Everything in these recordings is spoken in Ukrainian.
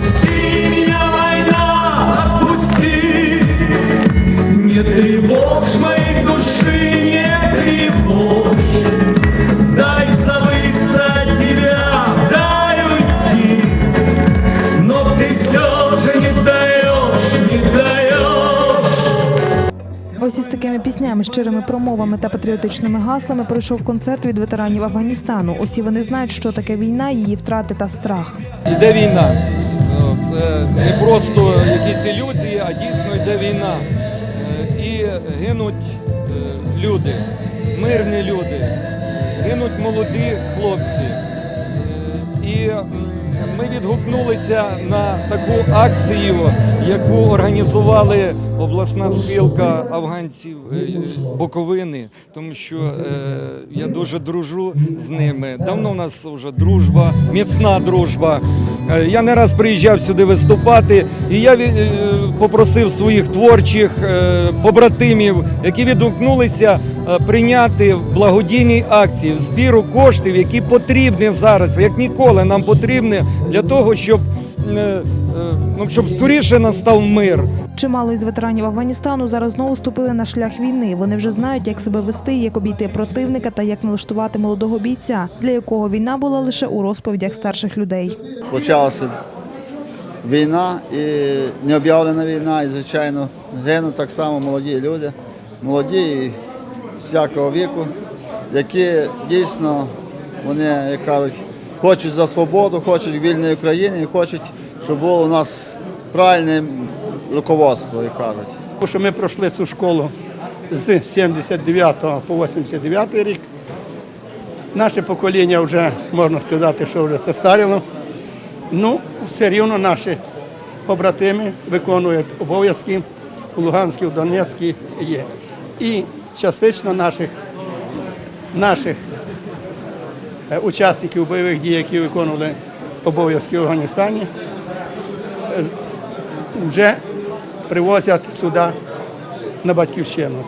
Отпусти меня, война, отпусти. Не тревожь моей души, не тревожь. Дай забыть за тебя, дай уйти. Но ты все же не даешь, не даешь. Ось із такими піснями, щирими промовами та патріотичними гаслами пройшов концерт від ветеранів Афганістану. Усі вони знають, що таке війна, її втрати та страх. Йде війна. Це не просто якісь ілюзії, а дійсно йде війна. Е, І гинуть е, люди, мирні люди, гинуть молоді хлопці. Е, І ми відгукнулися на таку акцію, яку організували обласна спілка афганців е, Буковини, тому що е, я дуже дружу з ними. Давно в нас вже дружба, міцна дружба. Е, Я не раз приїжджав сюди виступати, і я від. Попросив своїх творчих е, побратимів, які відгукнулися е, прийняти в благодійній акції в збіру коштів, які потрібні зараз, як ніколи нам потрібні для того, щоб, е, ну, щоб скоріше настав мир. Чимало із ветеранів Афганістану зараз знову ступили на шлях війни. Вони вже знають, як себе вести, як обійти противника та як налаштувати молодого бійця, для якого війна була лише у розповідях старших людей. почалася війна і необ'явлена війна, і, звичайно, гинуть так само молоді люди, молоді і всякого віку, які дійсно, вони, як кажуть, хочуть за свободу, хочуть вільної України і хочуть, щоб було у нас правильне руководство, як кажуть. Тому що ми пройшли цю школу з 79 по 89 рік. Наше покоління вже, можна сказати, що вже состаріло. Ну, все рівно наші побратими виконують обов'язки у Луганській, у Донецькій є. І частично наших, наших е, учасників бойових дій, які виконували обов'язки в Афганістані, е, вже привозять сюди на батьківщину.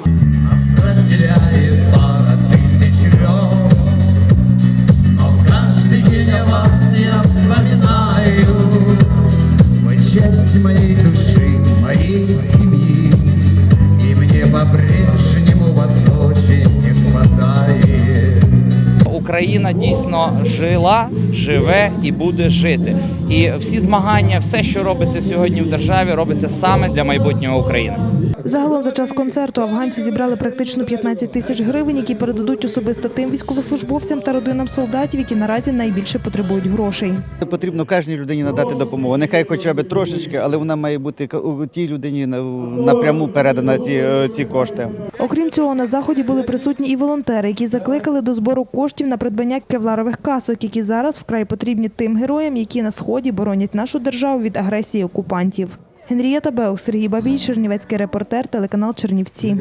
Україна дійсно жила, живе і буде жити. І всі змагання, все, що робиться сьогодні в державі, робиться саме для майбутнього України. Загалом за час концерту афганці зібрали практично 15 тисяч гривень, які передадуть особисто тим військовослужбовцям та родинам солдатів, які наразі найбільше потребують грошей. Потрібно кожній людині надати допомогу. Нехай хоча б трошечки, але вона має бути у тій людині напряму передана ці, е, ці кошти. Окрім цього, на заході були присутні і волонтери, які закликали до збору коштів на придбання кевларових касок, які зараз вкрай потрібні тим героям, які на сході боронять нашу державу від агресії окупантів. Генрієта Беу, Сергій Бабій, Чернівецький репортер, телеканал Чернівці.